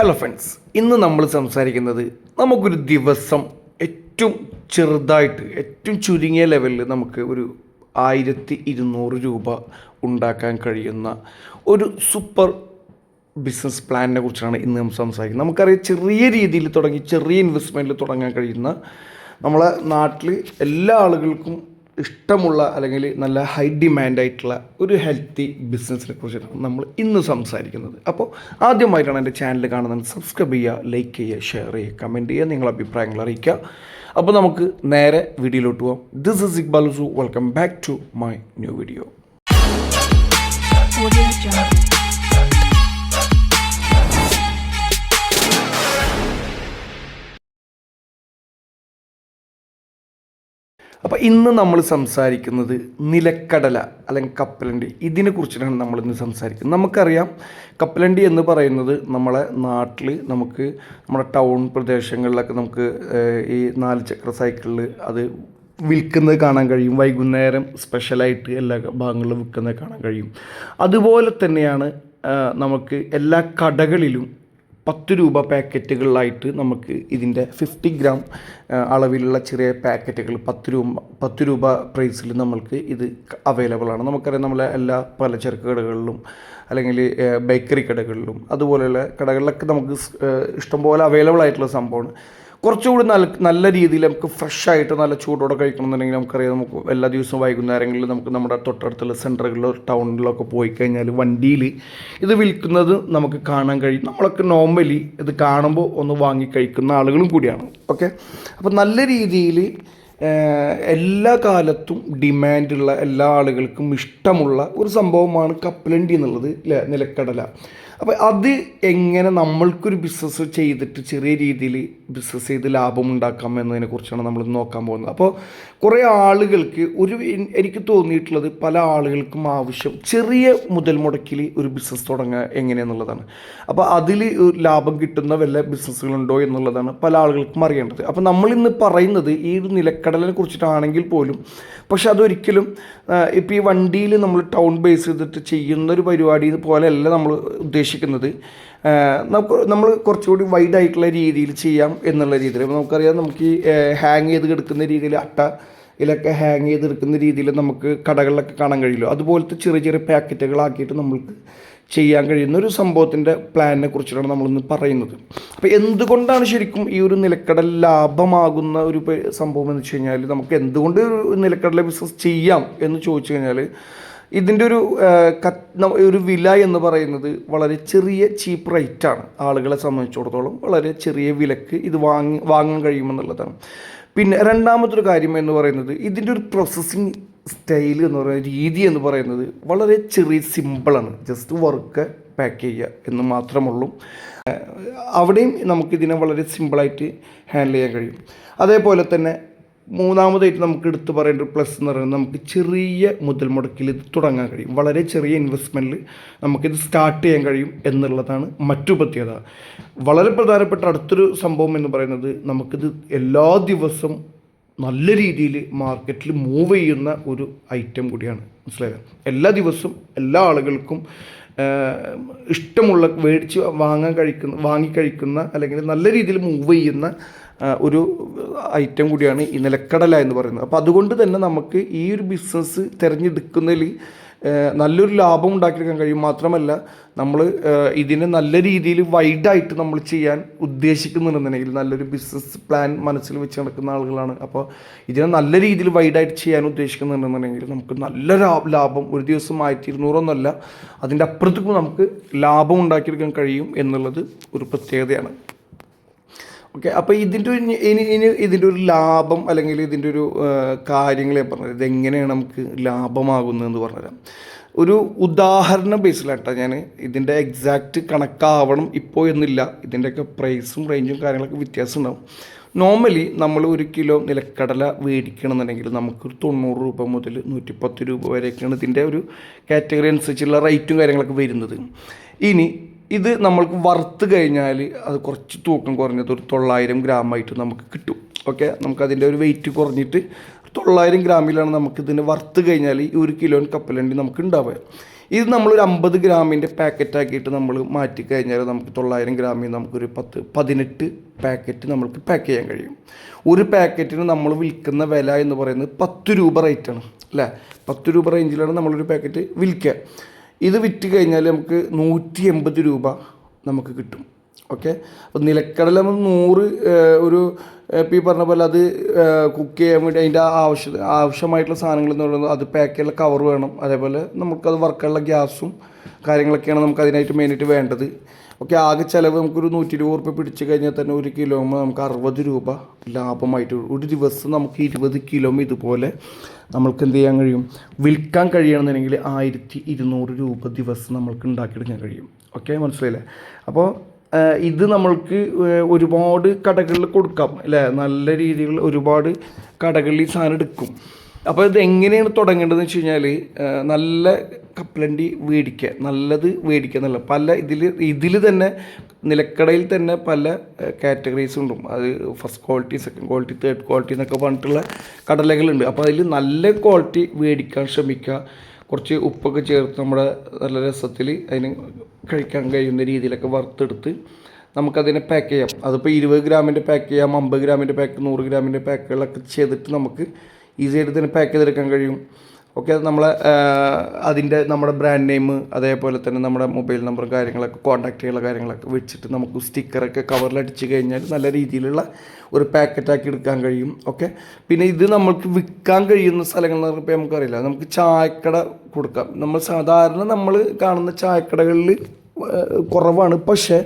Hello friends ഇന്ന് നമ്മൾ സംസാരിക്കുന്നത് നമുക്കൊരു ദിവസം ഏറ്റവും ചെറുതായിട്ട് ഏറ്റവും ചുരുങ്ങിയ ലെവലിൽ നമുക്ക് ഒരു ആയിരത്തി ഇരുന്നൂറ് രൂപ ഉണ്ടാക്കാൻ കഴിയുന്ന ഒരു സൂപ്പർ ബിസിനസ് പ്ലാനിനെ കുറിച്ചാണ് ഇന്ന് നമ്മൾ സംസാരിക്കുന്നത്. നമുക്കറിയാം ചെറിയ രീതിയിൽ തുടങ്ങി ചെറിയ ഇൻവെസ്റ്റ്മെന്റിൽ തുടങ്ങാൻ കഴിയുന്ന നമ്മളെ നാട്ടിൽ എല്ലാ ആളുകൾക്കും ഇഷ്ടമുള്ള അല്ലെങ്കിൽ നല്ല ഹൈ ഡിമാൻഡായിട്ടുള്ള ഒരു ഹെൽത്തി ബിസിനസ്സിനെ കുറിച്ചിട്ടാണ് നമ്മൾ ഇന്ന് സംസാരിക്കുന്നത്. അപ്പോൾ ആദ്യമായിട്ടാണ് എന്റെ ചാനൽ കാണുന്നത്. സബ്സ്ക്രൈബ് ചെയ്യുക ലൈക്ക് ചെയ്യുക ഷെയർ ചെയ്യുക കമന്റ് ചെയ്യുക നിങ്ങളുടെ അഭിപ്രായങ്ങൾ അറിയിക്കുക. അപ്പോൾ നമുക്ക് നേരെ വീഡിയോയിലോട്ട് പോകാം ദിസ് ഇസ് ഇക്ബാൽ സു welcome back to my new video അപ്പോൾ ഇന്ന് നമ്മൾ സംസാരിക്കുന്നത് നിലക്കടല അല്ലെങ്കിൽ കപ്പലണ്ടി. ഇതിനെ കുറിച്ചിട്ടാണ് നമ്മൾ ഇന്ന് സംസാരിക്കുന്നത്. നമുക്കറിയാം കപ്പലണ്ടി എന്ന് പറയുന്നത് നമ്മളെ നാട്ടിൽ നമുക്ക് നമ്മുടെ ടൗൺ പ്രദേശങ്ങളിലൊക്കെ നമുക്ക് ഈ നാല് ചക്ര സൈക്കിളിൽ അത് വിൽക്കുന്നത് കാണാൻ കഴിയും. വൈകുന്നേരം സ്പെഷ്യലായിട്ട് എല്ലാ ഭാഗങ്ങളിലും വിൽക്കുന്നത് കാണാൻ കഴിയും. അതുപോലെ തന്നെയാണ് നമുക്ക് എല്ലാ കടകളിലും പത്ത് രൂപ പാക്കറ്റുകളിലായിട്ട് നമുക്ക് ഇതിന്റെ ഫിഫ്റ്റി ഗ്രാം അളവിലുള്ള ചെറിയ പാക്കറ്റുകൾ പത്ത് രൂപ പത്ത് രൂപ പ്രൈസിൽ നമ്മൾക്ക് ഇത് അവൈലബിൾ ആണ്. നമുക്കറിയാം നമ്മളെ എല്ലാ പലചരക്ക് കടകളിലും അല്ലെങ്കിൽ ബേക്കറി കടകളിലും അതുപോലെയുള്ള കടകളിലൊക്കെ നമുക്ക് ഇഷ്ടംപോലെ അവൈലബിൾ ആയിട്ടുള്ള സംഭവമാണ്. കുറച്ചുകൂടി നല്ല നല്ല രീതിയിൽ നമുക്ക് ഫ്രഷ് ആയിട്ട് നല്ല ചൂടോടെ കഴിക്കണമെന്നുണ്ടെങ്കിൽ നമുക്കറിയാം നമുക്ക് എല്ലാ ദിവസവും വൈകുന്നേരങ്ങളിൽ നമുക്ക് നമ്മുടെ തൊട്ടടുത്തുള്ള സെന്ററുകളിലോ ടൗണിലോ ഒക്കെ പോയി കഴിഞ്ഞാൽ വണ്ടിയിൽ ഇത് വിൽക്കുന്നത് നമുക്ക് കാണാൻ കഴിയും. നമ്മളൊക്കെ നോർമലി ഇത് കാണുമ്പോൾ ഒന്ന് വാങ്ങി കഴിക്കുന്ന ആളുകളും കൂടിയാണ്. ഓക്കെ അപ്പോൾ നല്ല രീതിയിൽ എല്ലാ കാലത്തും ഡിമാൻഡുള്ള എല്ലാ ആളുകൾക്കും ഇഷ്ടമുള്ള ഒരു സംഭവമാണ് കപ്പലണ്ടി എന്നുള്ളത് നിലക്കടല. അപ്പോൾ അത് എങ്ങനെ നമ്മൾക്കൊരു ബിസിനസ് ചെയ്തിട്ട് ചെറിയ രീതിയിൽ ബിസിനസ് ചെയ്ത് ലാഭം ഉണ്ടാക്കാം എന്നതിനെ കുറിച്ചാണ് നമ്മൾ നോക്കാൻ പോകുന്നത്. അപ്പോൾ കുറേ ആളുകൾക്ക് ഒരു എനിക്ക് തോന്നിയിട്ടുള്ളത് പല ആളുകൾക്കും ആവശ്യം ചെറിയ മുതൽ മുടക്കിൽ ഒരു ബിസിനസ് തുടങ്ങുക എങ്ങനെയെന്നുള്ളതാണ്. അപ്പോൾ അതിൽ ലാഭം കിട്ടുന്ന വല്ല ബിസിനസ്സുകളുണ്ടോ എന്നുള്ളതാണ് പല ആളുകൾക്കും അറിയേണ്ടത്. അപ്പോൾ നമ്മളിന്ന് പറയുന്നത് ഈ ഒരു നിലക്കടലിനെ കുറിച്ചിട്ടാണെങ്കിൽ പോലും പക്ഷെ അതൊരിക്കലും ഇപ്പോൾ ഈ വണ്ടിയിൽ നമ്മൾ ടൗൺ ബേസ് ചെയ്തിട്ട് ചെയ്യുന്ന ഒരു പരിപാടി പോലെയല്ല നമ്മൾ ഉദ്ദേശിക്കുന്നത്. ആ, നമുക്ക് നമ്മൾ കുറച്ചുകൂടി വൈഡ് ആയിട്ടുള്ള രീതിയിൽ ചെയ്യാം എന്നുള്ള രീതിയിൽ. നമുക്കറിയാം നമുക്ക് ഈ ഹാങ് ചെയ്ത് കിടക്കുന്ന രീതിയിൽ അട്ട ഇതിലൊക്കെ ഹാങ് ചെയ്തെടുക്കുന്ന രീതിയിൽ നമുക്ക് കടകളിലൊക്കെ കാണാൻ കഴിയുമല്ലോ. അതുപോലത്തെ ചെറിയ ചെറിയ പാക്കറ്റുകളാക്കിയിട്ട് നമ്മൾക്ക് ചെയ്യാൻ കഴിയുന്ന ഒരു സംഭവത്തിന്റെ പ്ലാനിനെ കുറിച്ചിട്ടാണ് നമ്മളിന്ന് പറയുന്നത്. അപ്പോൾ എന്തുകൊണ്ടാണ് ശരിക്കും ഈ ഒരു നിലക്കടൽ ലാഭമാകുന്ന ഒരു സംഭവം എന്ന് വെച്ച് കഴിഞ്ഞാൽ നമുക്ക് എന്തുകൊണ്ട് ഒരു നിലക്കടല ബിസിനസ് ചെയ്യാം എന്ന് ചോദിച്ചു കഴിഞ്ഞാൽ ഇതിന്റെ ഒരു ഒരു വില എന്ന് പറയുന്നത് വളരെ ചെറിയ ചീപ്പ് റേറ്റാണ് ആളുകളെ സംബന്ധിച്ചിടത്തോളം വളരെ ചെറിയ വിലക്ക് ഇത് വാങ്ങി വാങ്ങാൻ കഴിയുമെന്നുള്ളതാണ്. പിന്നെ രണ്ടാമതൊരു കാര്യം എന്ന് പറയുന്നത് ഇതിന്റെ ഒരു പ്രോസസ്സിങ് സ്റ്റൈൽ എന്ന് പറയുന്ന രീതി എന്ന് പറയുന്നത് വളരെ ചെറിയ സിമ്പിളാണ് ജസ്റ്റ് വർക്ക് പാക്ക് ചെയ്യുക എന്ന് മാത്രമുള്ളൂ. അവിടെയും നമുക്കിതിനെ വളരെ സിമ്പിളായിട്ട് ഹാൻഡിൽ ചെയ്യാൻ കഴിയും. അതേപോലെ തന്നെ മൂന്നാമതായിട്ട് നമുക്ക് എടുത്തു പറയേണ്ട ഒരു പ്ലസ് എന്ന് പറയുന്നത് നമുക്ക് ചെറിയ മുതൽ മുടക്കിൽ ഇത് തുടങ്ങാൻ കഴിയും. വളരെ ചെറിയ ഇൻവെസ്റ്റ്മെന്റിൽ നമുക്കിത് സ്റ്റാർട്ട് ചെയ്യാൻ കഴിയും എന്നുള്ളതാണ് മറ്റു പ്രത്യേകത. വളരെ പ്രധാനപ്പെട്ട അടുത്തൊരു സംഭവം എന്ന് പറയുന്നത് നമുക്കിത് എല്ലാ ദിവസവും നല്ല രീതിയിൽ മാർക്കറ്റിൽ മൂവ് ചെയ്യുന്ന ഒരു ഐറ്റം കൂടിയാണ്. മനസ്സിലായത് എല്ലാ ദിവസവും എല്ലാ ആളുകൾക്കും ഇഷ്ടമുള്ള മേടിച്ച് വാങ്ങാൻ കഴിക്കുന്ന വാങ്ങിക്കഴിക്കുന്ന അല്ലെങ്കിൽ നല്ല രീതിയിൽ മൂവ് ചെയ്യുന്ന ഒരു ഐറ്റം കൂടിയാണ് ഈ നിലക്കടല എന്ന് പറയുന്നത്. അപ്പോൾ അതുകൊണ്ട് തന്നെ നമുക്ക് ഈ ഒരു ബിസിനസ് തിരഞ്ഞെടുക്കുന്നതിൽ നല്ലൊരു ലാഭം ഉണ്ടാക്കിയെടുക്കാൻ കഴിയും. മാത്രമല്ല നമ്മൾ ഇതിനെ നല്ല രീതിയിൽ വൈഡായിട്ട് നമ്മൾ ചെയ്യാൻ ഉദ്ദേശിക്കുന്നുണ്ടെന്നുണ്ടെങ്കിൽ നല്ലൊരു ബിസിനസ് പ്ലാൻ മനസ്സിൽ വെച്ച് നടക്കുന്ന ആളുകളാണ്. അപ്പോൾ ഇതിനെ നല്ല രീതിയിൽ വൈഡായിട്ട് ചെയ്യാൻ ഉദ്ദേശിക്കുന്നുണ്ടെന്നുണ്ടെങ്കിൽ നമുക്ക് നല്ല ലാഭം ഒരു ദിവസം ആയിരത്തി ഇരുന്നൂറൊന്നുമല്ല അതിന്റെ അപ്പുറത്തേക്കും നമുക്ക് ലാഭം ഉണ്ടാക്കിയെടുക്കാൻ കഴിയും എന്നുള്ളത് ഒരു പ്രത്യേകതയാണ്. ഓക്കെ അപ്പോൾ ഇതിന്റെ ഒരു ഇനി- ഇനി ഇതിന്റെ ഒരു ലാഭം അല്ലെങ്കിൽ ഇതിന്റെ ഒരു കാര്യങ്ങളെ പറഞ്ഞത് ഇതെങ്ങനെയാണ് നമുക്ക് ലാഭമാകുന്നതെന്ന് പറഞ്ഞുതരാം. ഒരു ഉദാഹരണ ബേസിലാട്ടോ ഞാൻ ഇതിന്റെ എക്സാക്റ്റ് കണക്കാവണം ഇപ്പോൾ എന്നില്ല. ഇതിന്റെയൊക്കെ പ്രൈസും റേഞ്ചും കാര്യങ്ങളൊക്കെ വ്യത്യാസം ഉണ്ടാവും നോർമലി നമ്മൾ ഒരു കിലോ നിലക്കടല മേടിക്കണമെന്നുണ്ടെങ്കിൽ നമുക്കൊരു തൊണ്ണൂറ് രൂപ മുതൽ നൂറ്റിപ്പത്ത് രൂപ വരെയൊക്കെയാണ് ഇതിന്റെ ഒരു കാറ്റഗറി അനുസരിച്ചുള്ള റേറ്റും കാര്യങ്ങളൊക്കെ വരുന്നത്. ഇനി ഇത് നമ്മൾക്ക് വറുത്ത് കഴിഞ്ഞാൽ അത് കുറച്ച് തൂക്കം കുറഞ്ഞത് ഒരു തൊള്ളായിരം ഗ്രാമായിട്ട് നമുക്ക് കിട്ടും. ഓക്കെ നമുക്കതിന്റെ ഒരു വെയിറ്റ് കുറഞ്ഞിട്ട് തൊള്ളായിരം ഗ്രാമിലാണ് നമുക്കിതിന് വറുത്ത് കഴിഞ്ഞാൽ ഈ ഒരു കിലോ കപ്പലണ്ടി നമുക്ക് ഉണ്ടാവുക. ഇത് നമ്മളൊരു അമ്പത് ഗ്രാമിന്റെ പാക്കറ്റാക്കിയിട്ട് നമ്മൾ മാറ്റി കഴിഞ്ഞാൽ നമുക്ക് തൊള്ളായിരം ഗ്രാമിൽ നമുക്കൊരു പത്ത് പതിനെട്ട് പാക്കറ്റ് നമുക്ക് പാക്ക് ചെയ്യാൻ കഴിയും. ഒരു പാക്കറ്റിന് നമ്മൾ വിൽക്കുന്ന വില എന്ന് പറയുന്നത് പത്ത് രൂപ റേറ്റാണ് അല്ലേ? പത്ത് രൂപ റേഞ്ചിലാണ് നമ്മളൊരു പാക്കറ്റ് വിൽക്കുക. ഇത് വിറ്റ് കഴിഞ്ഞാൽ നമുക്ക് നൂറ്റി എൺപത് രൂപ നമുക്ക് കിട്ടും. ഓക്കെ? അപ്പോൾ നിലക്കടല നമ്മൾ നൂറ് ഒരു ഇപ്പം ഈ പറഞ്ഞ പോലെ അത് കുക്ക് ചെയ്യാൻ വേണ്ടി അതിന്റെ ആവശ്യ ആവശ്യമായിട്ടുള്ള സാധനങ്ങൾ എന്ന് പറയുന്നത് അത് പാക്ക് കവർ വേണം. അതേപോലെ നമുക്കത് വർക്കുള്ള ഗ്യാസും കാര്യങ്ങളൊക്കെയാണ് നമുക്ക് അതിനായിട്ട് മെയിനായിട്ട് വേണ്ടത്. ഓക്കെ ആകെ ചിലവ് നമുക്കൊരു നൂറ്റി ഇരുപത് റുപ്യ പിടിച്ചു കഴിഞ്ഞാൽ തന്നെ ഒരു കിലോ നമുക്ക് അറുപത് രൂപ ലാഭമായിട്ട് ഒരു ദിവസം നമുക്ക് ഇരുപത് കിലോ ഇതുപോലെ നമ്മൾക്ക് എന്ത് ചെയ്യാൻ കഴിയും? വിൽക്കാൻ കഴിയണമെന്നുണ്ടെങ്കിൽ ആയിരത്തി ഇരുന്നൂറ് രൂപ ദിവസം നമ്മൾക്ക് ഉണ്ടാക്കിയെടുക്കാൻ കഴിയും. ഓക്കെ മനസ്സിലായില്ലേ? അപ്പോൾ ഇത് നമ്മൾക്ക് ഒരുപാട് കടകളിൽ കൊടുക്കാം അല്ലേ? നല്ല രീതിയിൽ ഒരുപാട് കടകളിൽ സാധനം എടുക്കും. അപ്പോൾ ഇത് എങ്ങനെയാണ് തുടങ്ങേണ്ടതെന്ന് വെച്ച് കഴിഞ്ഞാൽ നല്ല കപ്പലണ്ടി മേടിക്കുക നല്ലത് മേടിക്കുക എന്നല്ല. പല ഇതിൽ ഇതിൽ തന്നെ നിലക്കടയിൽ തന്നെ പല കാറ്റഗറീസ് ഉണ്ട്. അത് first quality second quality third quality എന്നൊക്കെ പറഞ്ഞിട്ടുള്ള കടലകളുണ്ട്. അപ്പോൾ അതിൽ നല്ല ക്വാളിറ്റി മേടിക്കാൻ ശ്രമിക്കുക കുറച്ച് ഉപ്പൊക്കെ ചേർത്ത് നമ്മുടെ നല്ല രസത്തിൽ അതിന് കഴിക്കാൻ കഴിയുന്ന രീതിയിലൊക്കെ വറുത്തെടുത്ത് നമുക്കതിനെ പാക്ക് ചെയ്യാം. അതിപ്പോൾ ഇരുപത് ഗ്രാമിന്റെ പാക്ക് ചെയ്യാം അമ്പത് ഗ്രാമിന്റെ പാക്ക് നൂറ് ഗ്രാമിന്റെ പാക്കുകളൊക്കെ ചെയ്തിട്ട് നമുക്ക് ഈസി ആയിട്ട് തന്നെ പാക്ക് ചെയ്തെടുക്കാൻ കഴിയും. ഓക്കെ അത് നമ്മളെ അതിന്റെ നമ്മുടെ ബ്രാൻഡ് നെയിം അതേപോലെ തന്നെ നമ്മുടെ മൊബൈൽ നമ്പർ കാര്യങ്ങളൊക്കെ കോൺടാക്ട് ചെയ്യാനുള്ള കാര്യങ്ങളൊക്കെ വെച്ചിട്ട് നമുക്ക് സ്റ്റിക്കറൊക്കെ കവറിൽ അടിച്ച് കഴിഞ്ഞാൽ നല്ല രീതിയിലുള്ള ഒരു പാക്കറ്റാക്കി എടുക്കാൻ കഴിയും. ഓക്കെ പിന്നെ ഇത് നമുക്ക് വിൽക്കാൻ കഴിയുന്ന സ്ഥലങ്ങൾ എന്ന് പറയുമ്പോൾ നമുക്കറിയില്ല. നമുക്ക് ചായക്കട കൊടുക്കാം. നമ്മൾ സാധാരണ നമ്മൾ കാണുന്ന ചായക്കടകളിൽ കുറവാണ്. പക്ഷേ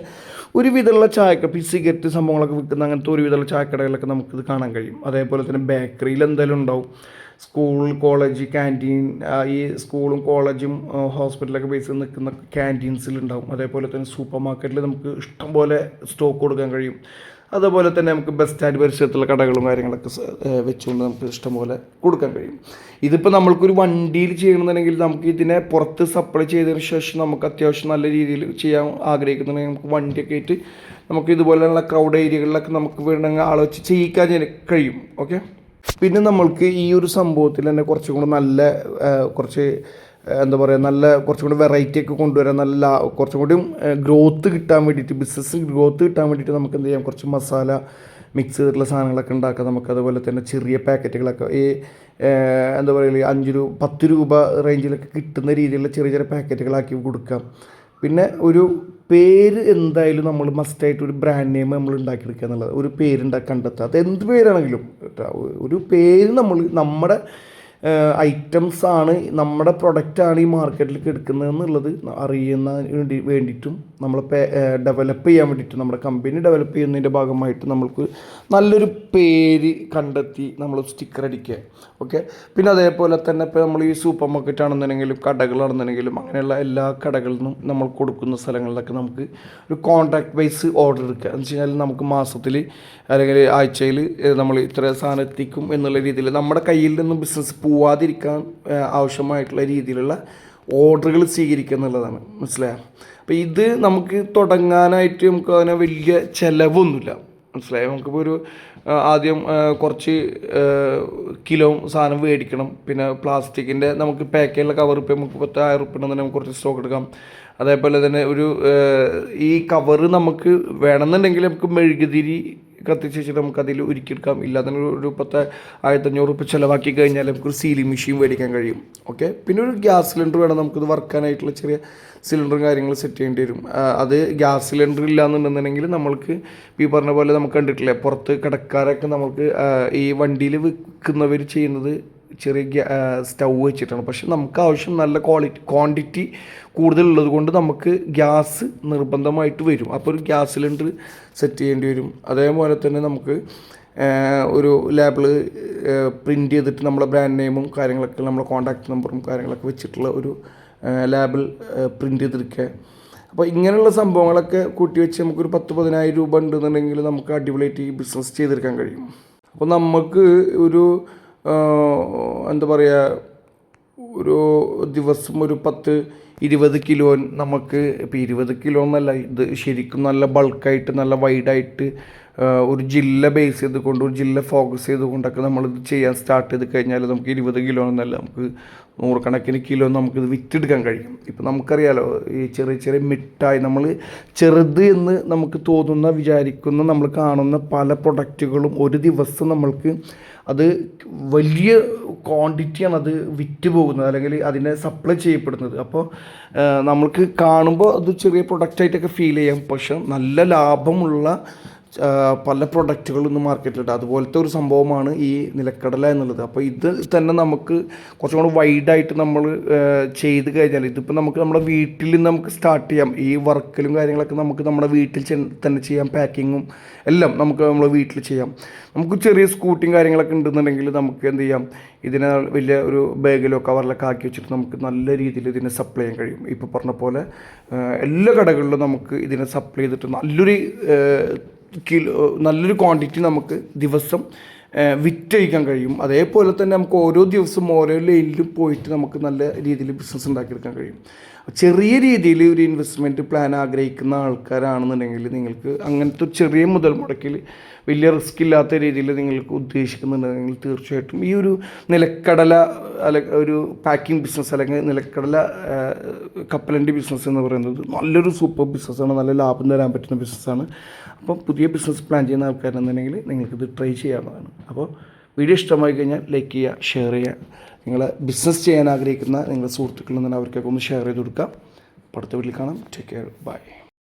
ഒരുവിധമുള്ള ചായക്കട ഈ സിഗരറ്റ് സംഭവങ്ങളൊക്കെ വിൽക്കുന്ന അങ്ങനത്തെ ഒരുവിധമുള്ള ചായക്കടകളിലൊക്കെ നമുക്കിത് കാണാൻ കഴിയും. അതേപോലെ തന്നെ ബേക്കറിയിൽ എന്തായാലും ഉണ്ടാവും. സ്കൂൾ കോളേജ് ക്യാന്റീൻ ഈ സ്കൂളും കോളേജും ഹോസ്പിറ്റലൊക്കെ ബേസ് ചെയ്ത് നിൽക്കുന്ന ക്യാന്റീൻസിലുണ്ടാവും അതേപോലെ തന്നെ സൂപ്പർ മാർക്കറ്റിൽ നമുക്ക് ഇഷ്ടംപോലെ സ്റ്റോക്ക് കൊടുക്കാൻ കഴിയും. അതുപോലെ തന്നെ നമുക്ക് ബസ് സ്റ്റാൻഡ് പരിസരത്തുള്ള കടകളും കാര്യങ്ങളൊക്കെ വെച്ചുകൊണ്ട് നമുക്ക് ഇഷ്ടംപോലെ കൊടുക്കാൻ കഴിയും. ഇതിപ്പോൾ നമ്മൾക്കൊരു വണ്ടിയിൽ ചെയ്യണമെന്നുണ്ടെങ്കിൽ നമുക്ക് ഇതിനെ പുറത്ത് സപ്ലൈ ചെയ്തതിന് ശേഷം നമുക്ക് അത്യാവശ്യം നല്ല രീതിയിൽ ചെയ്യാൻ ആഗ്രഹിക്കുന്നുണ്ടെങ്കിൽ നമുക്ക് വണ്ടിയൊക്കെ ആയിട്ട് നമുക്ക് ഇതുപോലെയുള്ള ക്രൗഡ് ഏരിയകളിലൊക്കെ നമുക്ക് വേണമെങ്കിൽ ആളെ വെച്ച് ചെയ്യിക്കാൻ കഴിയും. ഓക്കെ പിന്നെ നമ്മൾക്ക് ഈ ഒരു സംഭവത്തിൽ തന്നെ കുറച്ചും കൂടെ നല്ല കുറച്ച് എന്താ പറയുക നല്ല കുറച്ചും കൂടി വെറൈറ്റി ഒക്കെ കൊണ്ടുവരാൻ നല്ല കുറച്ചും കൂടി ഗ്രോത്ത് കിട്ടാൻ വേണ്ടിയിട്ട് ബിസിനസ് ഗ്രോത്ത് കിട്ടാൻ വേണ്ടിയിട്ട് നമുക്ക് എന്ത് ചെയ്യാം? കുറച്ച് മസാല മിക്സ് ചെയ്തിട്ടുള്ള സാധനങ്ങളൊക്കെ ഉണ്ടാക്കാം. നമുക്ക് അതുപോലെ തന്നെ ചെറിയ പാക്കറ്റുകളൊക്കെ ഈ എന്താ പറയുക അഞ്ച് രൂപ പത്ത് രൂപ റേഞ്ചിലൊക്കെ കിട്ടുന്ന രീതിയിലുള്ള ചെറിയ ചെറിയ പാക്കറ്റുകളാക്കി കൊടുക്കാം. പിന്നെ ഒരു പേര് എന്തായാലും നമ്മൾ മസ്റ്റായിട്ട് ഒരു ബ്രാൻഡ് നെയിം നമ്മൾ ഉണ്ടാക്കിയെടുക്കുക എന്നുള്ളത് ഒരു പേരുണ്ടാക്കി കണ്ടെത്തുക. അത് എന്ത് പേരാണെങ്കിലും ഒരു പേര് നമ്മൾ നമ്മുടെ ഐറ്റംസ് ആണ് നമ്മുടെ പ്രൊഡക്റ്റാണ് ഈ മാർക്കറ്റിൽ എന്നുള്ളത് അറിയുന്ന വേണ്ടി വേണ്ടിയിട്ടും നമ്മൾ ഡെവലപ്പ് ചെയ്യാൻ വേണ്ടിയിട്ട് നമ്മുടെ കമ്പനി ഡെവലപ്പ് ചെയ്യുന്നതിന്റെ ഭാഗമായിട്ട് നമ്മൾക്ക് നല്ലൊരു പേര് കണ്ടെത്തി നമ്മൾ സ്റ്റിക്കർ അടിക്കുക. ഓക്കെ പിന്നെ അതേപോലെ തന്നെ ഇപ്പോൾ നമ്മൾ ഈ സൂപ്പർ മാർക്കറ്റ് ആണെന്നുണ്ടെങ്കിലും കടകളാണെന്നുണ്ടെങ്കിലും അങ്ങനെയുള്ള എല്ലാ കടകളിൽ നിന്നും നമ്മൾ കൊടുക്കുന്ന സ്ഥലങ്ങളിലൊക്കെ നമുക്ക് ഒരു കോൺട്രാക്ട് ബേസ് ഓർഡർ എടുക്കുക. എന്ന് വെച്ച് കഴിഞ്ഞാൽ നമുക്ക് മാസത്തിൽ അല്ലെങ്കിൽ ആഴ്ചയിൽ നമ്മൾ ഇത്ര സാധനം എത്തിക്കും എന്നുള്ള രീതിയിൽ നമ്മുടെ കയ്യിൽ നിന്നും ബിസിനസ് പോവാതിരിക്കാൻ ആവശ്യമായിട്ടുള്ള രീതിയിലുള്ള ഓർഡറുകൾ സ്വീകരിക്കുക എന്നുള്ളതാണ് മനസ്സിലായോ? അപ്പോൾ ഇത് നമുക്ക് തുടങ്ങാനായിട്ട് നമുക്ക് അതിനെ വലിയ ചിലവൊന്നുമില്ല. മനസ്സിലായോ? നമുക്കിപ്പോൾ ഒരു ആദ്യം കുറച്ച് കിലോ സാധനം മേടിക്കണം. പിന്നെ പ്ലാസ്റ്റിക്കിന്റെ നമുക്ക് പാക്കേജിലെ കവർ ഇപ്പം നമുക്ക് പത്തായിരം റുപ്യ തന്നെ നമുക്ക് കുറച്ച് സ്റ്റോക്ക് എടുക്കാം. അതേപോലെ തന്നെ ഒരു ഈ കവറ് നമുക്ക് വേണമെന്നുണ്ടെങ്കിൽ നമുക്ക് മെഴുകുതിരി കത്തിച്ച് വെച്ചിട്ട് നമുക്ക് അതിൽ ഉരുക്കിയെടുക്കാം ഇല്ലാതെ ഒരു പത്ത് ആയിരത്തഞ്ഞൂറ് റുപ്യ ചിലവാക്കി കഴിഞ്ഞാൽ നമുക്കൊരു സീലിംഗ് മെഷീൻ മേടിക്കാൻ കഴിയും. ഓക്കെ പിന്നെ ഒരു ഗ്യാസ് സിലിണ്ടർ വേണം. നമുക്കിത് വർക്കാനായിട്ടുള്ള ചെറിയ സിലിണ്ടറും കാര്യങ്ങളും സെറ്റ് ചെയ്യേണ്ടി വരും. അത് ഗ്യാസ് സിലിണ്ടർ ഇല്ലാന്നുണ്ടെന്നുണ്ടെങ്കിൽ നമ്മൾക്ക് ഈ പറഞ്ഞ പോലെ നമുക്ക് കണ്ടിട്ടില്ലേ പുറത്ത് കടക്കാരൊക്കെ നമുക്ക് ഈ വണ്ടിയിൽ വിൽക്കുന്നവർ ചെയ്യുന്നത് ചെറിയ സ്റ്റൗ വെച്ചിട്ടാണ്. പക്ഷെ നമുക്ക് ആവശ്യം നല്ല ക്വാളിറ്റി ക്വാണ്ടിറ്റി കൂടുതലുള്ളത് കൊണ്ട് നമുക്ക് ഗ്യാസ് നിർബന്ധമായിട്ട് വരും. അപ്പോൾ ഒരു ഗ്യാസ് സിലിണ്ടർ സെറ്റ് ചെയ്യേണ്ടി വരും. അതേപോലെ തന്നെ നമുക്ക് ഒരു ലേബിൾ പ്രിന്റ് ചെയ്തിട്ട് നമ്മളെ ബ്രാൻഡ് നെയിമും കാര്യങ്ങളൊക്കെ നമ്മളെ കോൺടാക്ട് നമ്പറും കാര്യങ്ങളൊക്കെ വെച്ചിട്ടുള്ള ഒരു ലേബിൾ പ്രിന്റ് ചെയ്തെടുക്കുക അപ്പോൾ ഇങ്ങനെയുള്ള സംഭവങ്ങളൊക്കെ കൂട്ടി വെച്ച് നമുക്കൊരു പത്ത് പതിനായിരം രൂപ ഉണ്ടെന്നുണ്ടെങ്കിൽ നമുക്ക് അടിപൊളിയായിട്ട് ഈ ബിസിനസ് ചെയ്തെടുക്കാൻ കഴിയും. അപ്പോൾ നമുക്ക് ഒരു എന്താ പറയുക ഒരു ദിവസം ഒരു പത്ത് ഇരുപത് കിലോ നമുക്ക് ഇപ്പോൾ ഇരുപത് കിലോ എന്നല്ല ഇത് ശരിക്കും നല്ല ബൾക്കായിട്ട് നല്ല വൈഡായിട്ട് ഒരു ജില്ല ബേസ് ചെയ്തുകൊണ്ട് ഒരു ജില്ല ഫോക്കസ് ചെയ്തുകൊണ്ടൊക്കെ നമ്മളിത് ചെയ്യാൻ സ്റ്റാർട്ട് ചെയ്ത് കഴിഞ്ഞാൽ നമുക്ക് ഇരുപത് കിലോ എന്നല്ല നമുക്ക് നൂറുകണക്കിന് കിലോ നമുക്കിത് വിറ്റെടുക്കാൻ കഴിയും. ഇപ്പം നമുക്കറിയാലോ ഈ ചെറിയ ചെറിയ മിഠായി നമ്മൾ ചെറുത് എന്ന് നമുക്ക് തോന്നുന്ന വിചാരിക്കുന്ന നമ്മൾ കാണുന്ന പല പ്രൊഡക്റ്റുകളും ഒരു ദിവസം നമ്മൾക്ക് അത് വലിയ ക്വാണ്ടിറ്റിയാണ് അത് വിറ്റ് പോകുന്നത് അല്ലെങ്കിൽ അതിനെ സപ്ലൈ ചെയ്യപ്പെടുന്നത്. അപ്പോൾ നമ്മൾക്ക് കാണുമ്പോൾ അത് ചെറിയ പ്രൊഡക്റ്റായിട്ടൊക്കെ ഫീൽ ചെയ്യാം. പക്ഷെ നല്ല ലാഭമുള്ള പല പ്രൊഡക്റ്റുകളും ഇന്ന് മാർക്കറ്റിലുണ്ട് അതുപോലത്തെ ഒരു സംഭവമാണ് ഈ നിലക്കടല എന്നുള്ളത്. അപ്പോൾ ഇത് തന്നെ നമുക്ക് കുറച്ചും കൂടെ വൈഡായിട്ട് നമ്മൾ ചെയ്ത് കഴിഞ്ഞാൽ ഇതിപ്പോൾ നമുക്ക് നമ്മുടെ വീട്ടിൽ നിന്ന് നമുക്ക് സ്റ്റാർട്ട് ചെയ്യാം. ഈ വർക്കിലും കാര്യങ്ങളൊക്കെ നമുക്ക് നമ്മുടെ വീട്ടിൽ തന്നെ ചെയ്യാം. പാക്കിങ്ങും എല്ലാം നമുക്ക് നമ്മുടെ വീട്ടിൽ ചെയ്യാം. നമുക്ക് ചെറിയ സ്കൂട്ടിയും കാര്യങ്ങളൊക്കെ ഉണ്ടെന്നുണ്ടെങ്കിൽ നമുക്ക് എന്ത് ചെയ്യാം? ഇതിനെ വലിയ ഒരു ബാഗിലോ കവറിലൊക്കെ ആക്കി വെച്ചിട്ട് നമുക്ക് നല്ല രീതിയിൽ ഇതിനെ സപ്ലൈ ചെയ്യാൻ കഴിയും. ഇപ്പോൾ പറഞ്ഞ പോലെ എല്ലാ കടകളിലും നമുക്ക് ഇതിനെ സപ്ലൈ ചെയ്തിട്ട് നല്ലൊരു കിലോ നല്ലൊരു ക്വാണ്ടിറ്റി നമുക്ക് ദിവസം വിറ്റഴിക്കാൻ കഴിയും. അതേപോലെ തന്നെ നമുക്ക് ഓരോ ദിവസവും ഓരോ ലൈനിലും പോയിട്ട് നമുക്ക് നല്ല രീതിയിൽ ബിസിനസ് ഉണ്ടാക്കിയെടുക്കാൻ കഴിയും. ചെറിയ രീതിയിൽ ഒരു ഇൻവെസ്റ്റ്മെന്റ് പ്ലാൻ ആഗ്രഹിക്കുന്ന ആൾക്കാരാണെന്നുണ്ടെങ്കിൽ നിങ്ങൾക്ക് അങ്ങനത്തെ ചെറിയ മുതൽ മുടക്കിൽ വലിയ റിസ്ക് ഇല്ലാത്ത രീതിയിൽ നിങ്ങൾക്ക് ഉദ്ദേശിക്കുന്നുണ്ടെങ്കിൽ തീർച്ചയായിട്ടും ഈ ഒരു നിലക്കടല അല്ലെ ഒരു പാക്കിംഗ് ബിസിനസ് അല്ലെങ്കിൽ നിലക്കടല കപ്പലന്റെ ബിസിനസ് എന്ന് പറയുന്നത് നല്ലൊരു സൂപ്പർ ബിസിനസ്സാണ് നല്ല ലാഭം തരാൻ പറ്റുന്ന ബിസിനസ്സാണ് അപ്പം പുതിയ ബിസിനസ് പ്ലാൻ ചെയ്യുന്ന ആൾക്കാരെന്നുണ്ടെങ്കിൽ നിങ്ങൾക്കിത് ട്രൈ ചെയ്യാവുന്നതാണ്. അപ്പോൾ വീഡിയോ ഇഷ്ടമായി കഴിഞ്ഞാൽ ലൈക്ക് ചെയ്യുക ഷെയർ ചെയ്യുക. നിങ്ങൾ ബിസിനസ് ചെയ്യാൻ ആഗ്രഹിക്കുന്ന നിങ്ങളുടെ സുഹൃത്തുക്കളിൽ നിന്ന് അവർക്കൊക്കെ ഒന്ന് ഷെയർ ചെയ്ത് കൊടുക്കാം. അപ്പോൾ അടുത്ത വീട്ടിൽ കാണാം. Take care bye